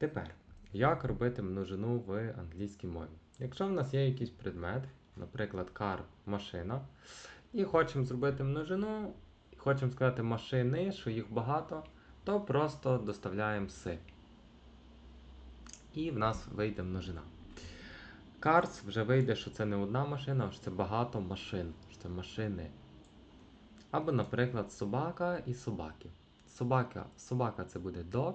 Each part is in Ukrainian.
Тепер, як робити множину в англійській мові? Якщо в нас є якийсь предмет, наприклад, car машина, і хочемо зробити множину, і хочемо сказати машини, що їх багато, то просто доставляємо си. І в нас вийде множина. Cars вже вийде, що це не одна машина, а що це багато машин, що це машини. Або, наприклад, собака і собаки. Собака, собака це буде dog.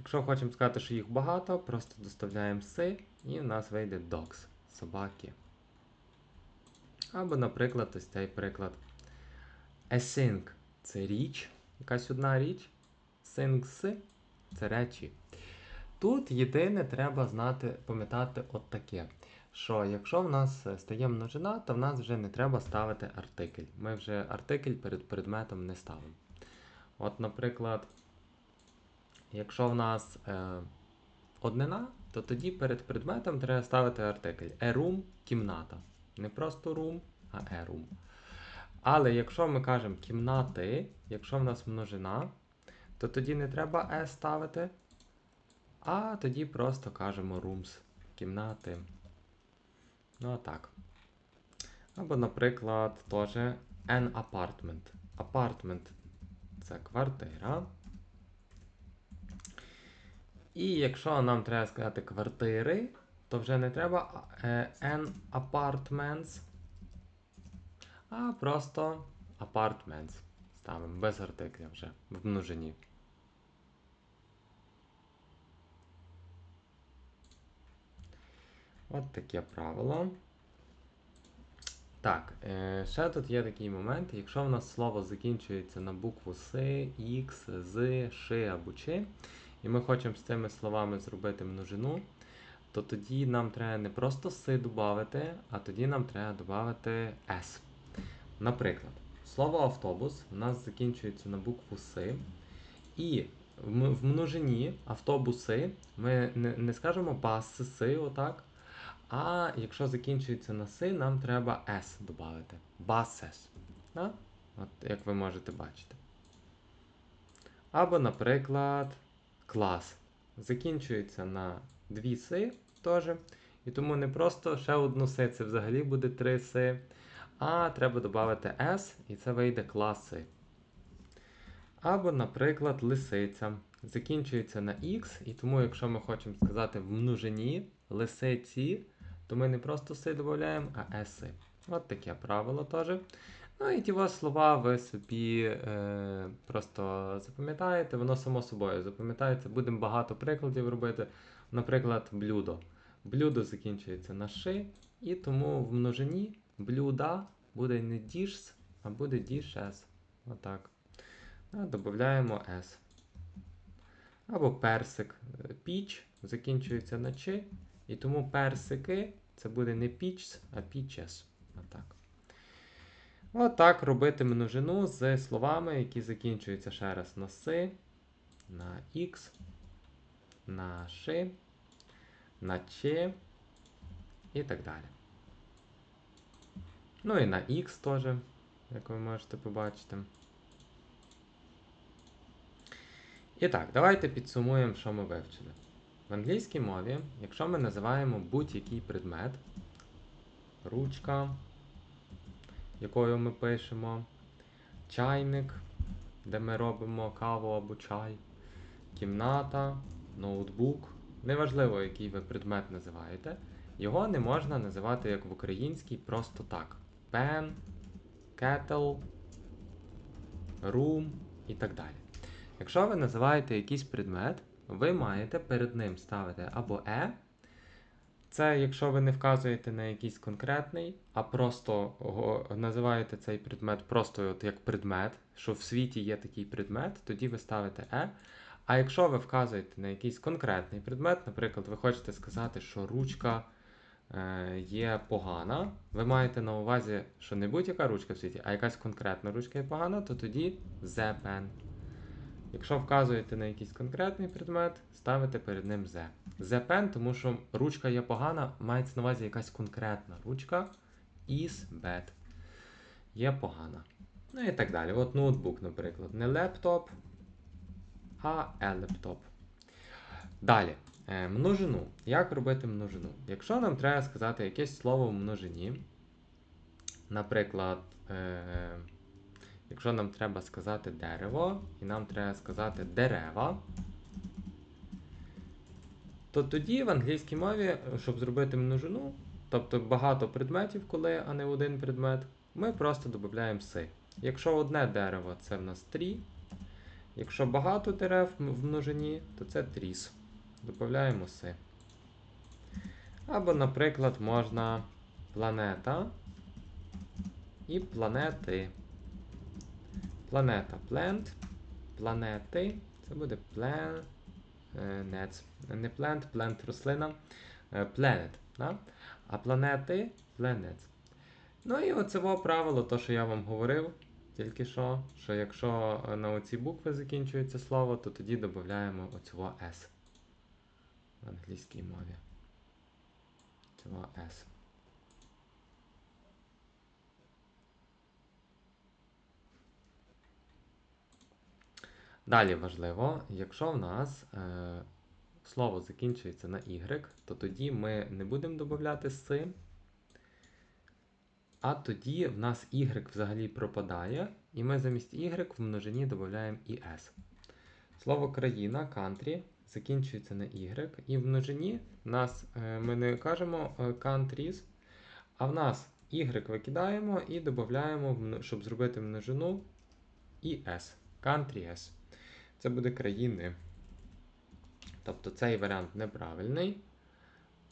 Якщо хочемо сказати, що їх багато, просто доставляємо си, і в нас вийде dogs. Собаки. Або, наприклад, ось цей приклад. A thing – це річ, якась одна річ. Things – це речі. Тут єдине треба знати, пам'ятати от таке, що якщо в нас стає множина, то в нас вже не треба ставити артикль. Ми вже артикль перед предметом не ставимо. От, наприклад, якщо в нас е, однина, то тоді перед предметом треба ставити артикль. A room – кімната. Не просто room, а a room. Але якщо ми кажемо кімнати, якщо в нас множина, то тоді не треба e ставити, а тоді просто кажемо rooms, кімнати. Ну а так. Або, наприклад, теж an apartment. Apartment це квартира. І якщо нам треба сказати квартири, то вже не треба е, an apartments, а просто apartments. Ставимо без артикля вже в множині. От таке правило. Так, е, ще тут є такий момент, якщо в нас слово закінчується на букву С, Х, З, Ш або Ч, і ми хочемо з цими словами зробити множину, то тоді нам треба не просто С додати, а тоді нам треба додати С. Наприклад, слово автобус у нас закінчується на букву С, і в множині автобуси ми не, не скажемо баси, отак. А якщо закінчується на си, нам треба S додати. Да? От, як ви можете бачити. Або, наприклад, клас. Закінчується на дві си теж. І тому не просто ще одну си, це взагалі буде три си. А треба додати S, і це вийде класи. Або, наприклад, лисиця. Закінчується на X, і тому, якщо ми хочемо сказати в множині лисиці, то ми не просто си додаємо, а еси. От таке правило теж. Ну і ті вас слова ви собі е, просто запам'ятаєте, воно само собою запам'ятається. Будемо багато прикладів робити. Наприклад, блюдо. Блюдо закінчується на ши, і тому в множині блюда буде не дішс, а буде дішес. Отак. Додаємо S. Або персик. Піч закінчується на чи, і тому персики це буде не пічс, а пічес. Отак. Отак робити множину з словами, які закінчуються ще раз на си, на х, на ши, на чи і так далі. Ну і на х теж, як ви можете побачити. І так, давайте підсумуємо, що ми вивчили. В англійській мові, якщо ми називаємо будь-який предмет, ручка, якою ми пишемо, чайник, де ми робимо каву або чай, кімната, ноутбук, неважливо, який ви предмет називаєте, його не можна називати як в українській просто так. Pen, kettle, room і так далі. Якщо ви називаєте якийсь предмет, ви маєте перед ним ставити або е. Це якщо ви не вказуєте на якийсь конкретний, а просто називаєте цей предмет просто от як предмет, що в світі є такий предмет, тоді ви ставите е. А якщо ви вказуєте на якийсь конкретний предмет, наприклад, ви хочете сказати, що ручка е, є погана, ви маєте на увазі, що не будь-яка ручка в світі, а якась конкретна ручка є погана, то тоді the pen. Якщо вказуєте на якийсь конкретний предмет, ставите перед ним the. The pen, тому що ручка є погана, мається на увазі якась конкретна ручка. Is bad. Є погана. Ну і так далі. От ноутбук, наприклад. Не лептоп, а e-лептоп. Далі. Е, множину. Як робити множину? Якщо нам треба сказати якесь слово в множині, наприклад, е, якщо нам треба сказати дерево, і нам треба сказати дерева, то тоді в англійській мові, щоб зробити множину, тобто багато предметів, коли, а не один предмет, ми просто додаємо си. Якщо одне дерево це в нас трі, якщо багато дерев в множині, то це тріс. Додаємо си. Або, наприклад, можна планета і планети. Планета plant, планети. Це буде planet. Не plant, plant рослина. е, Planet. Да? А планети planets. Ну і оце правило, то, що я вам говорив тільки що, що якщо е, на оці букви закінчується слово, то тоді додаємо оцього S в англійській мові. Цього S. Далі важливо, якщо в нас е, слово закінчується на Y, то тоді ми не будемо додати си, а тоді в нас Y взагалі пропадає, і ми замість Y в множині додаємо і S. Слово країна, country, закінчується на Y, і в множині нас е, ми не кажемо е, countries, а в нас Y викидаємо і додаємо, щоб зробити множину, і S. Це буде країни. Тобто цей варіант неправильний.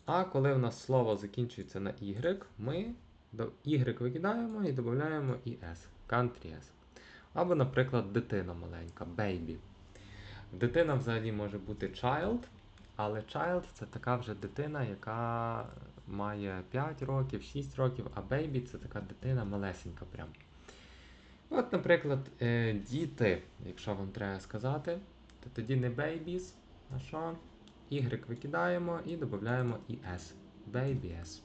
А коли в нас слово закінчується на Y, ми до Y викидаємо і додаємо і S. Countries. Або, наприклад, дитина маленька, baby. Дитина взагалі може бути child, але child це така вже дитина, яка має 5 років, 6 років, а baby це така дитина малесенька прям. От, наприклад, е, діти, якщо вам треба сказати, то тоді не babies, а що? Y викидаємо і додаємо і S. Babies.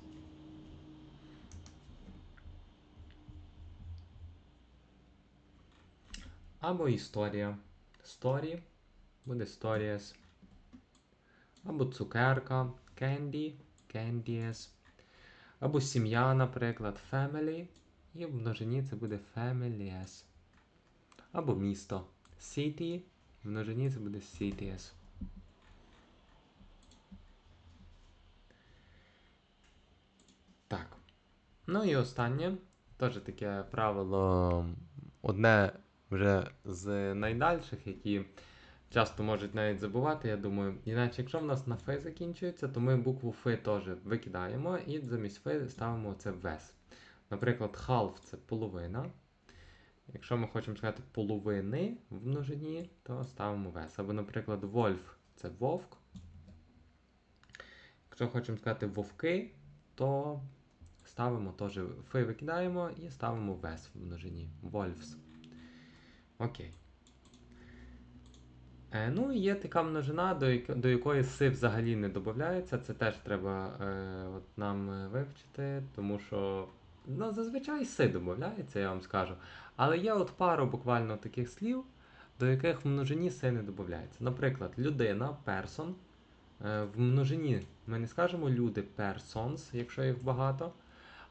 Або історія. Story буде stories. Або цукерка, candy, candies. Або сім'я, наприклад, family. І в множині це буде families. Або місто. City. В множині це буде cities. Так. Ну і останнє. Теж таке правило. Одне вже з найдальших, які часто можуть навіть забувати, я думаю. Іначе, якщо в нас на фи закінчується, то ми букву фи теж викидаємо і замість фи ставимо це вес. Наприклад, half це половина. Якщо ми хочемо сказати половини в множині, то ставимо вес. Або, наприклад, вольф це вовк. Якщо хочемо сказати вовки, то ставимо теж фи викидаємо і ставимо вес в множині. Вольфс. Окей. Е, ну і є така множина, до, яко- до якої си взагалі не додається. Це теж треба е, от нам е, вивчити, тому що ну, зазвичай си додається, я вам скажу. Але є от пару буквально таких слів, до яких в множині си не додається. Наприклад, людина, person. Е, в множині ми не скажемо люди persons, якщо їх багато.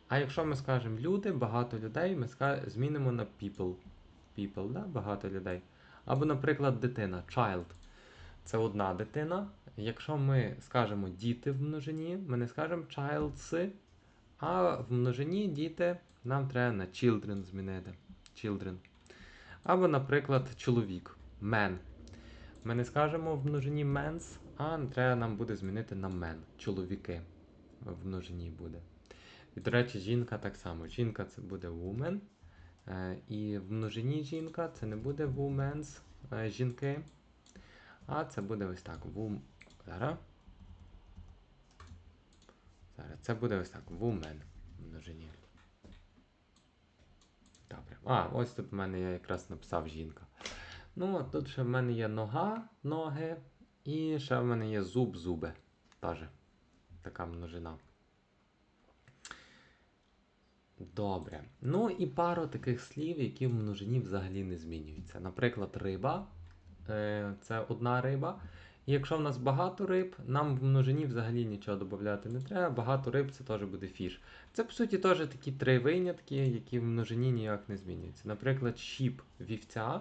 А якщо ми скажемо люди, багато людей, ми змінимо на people. People, да? багато людей. Або, наприклад, дитина, child. Це одна дитина. Якщо ми скажемо діти в множині, ми не скажемо childs, а в множині діти нам треба на children змінити. Children. Або, наприклад, чоловік. Man. Ми не скажемо в множині men's, а треба нам буде змінити на men. Чоловіки. В множині буде. І, до речі, жінка так само. Жінка це буде woman. Е, І в множині жінка це не буде women's е, жінки. А це буде ось так. Вум... Зараз. Це буде ось так. Woman в множині. Добре. А, ось тут в мене я якраз написав жінка. Ну, тут ще в мене є нога, ноги, і ще в мене є зуб, зуби. Теж така множина. Добре. Ну і пару таких слів, які в множині взагалі не змінюються. Наприклад, риба. Е, Це одна риба. Якщо в нас багато риб, нам в множині взагалі нічого додати не треба. Багато риб це теж буде фіш. Це по суті теж такі три винятки, які в множині ніяк не змінюються. Наприклад, щіп вівця.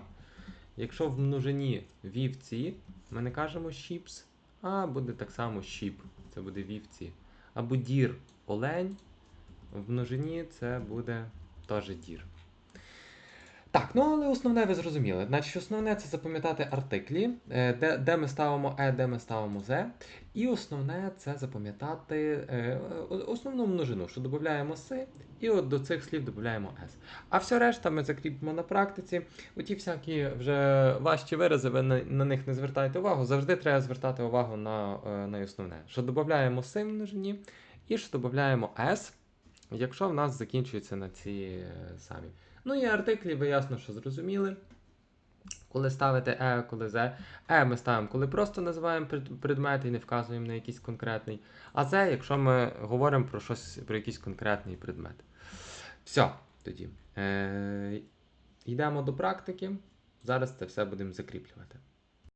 Якщо в множині вівці, ми не кажемо щіпс, а буде так само щіп. Це буде вівці. Або дір олень. В множині це буде теж дір. Так, ну але основне ви зрозуміли. Значить, основне це запам'ятати артиклі, е, де, де ми ставимо е, де ми ставимо зе. І основне це запам'ятати е, основну множину, що додаємо си, і от до цих слів додаємо с. А все решта ми закріпимо на практиці. Оті всякі вже важчі вирази, ви на, них не звертайте увагу. Завжди треба звертати увагу на, е, на основне. Що додаємо си в множині, і що додаємо s, якщо в нас закінчується на ці е, самі. Ну і артиклі ви ясно, що зрозуміли. Коли ставите е, коли зе. Е ми ставимо, коли просто називаємо предмет і не вказуємо на якийсь конкретний. А зе, якщо ми говоримо про щось, про якийсь конкретний предмет. Все, тоді. Е, йдемо до практики. Зараз це все будемо закріплювати.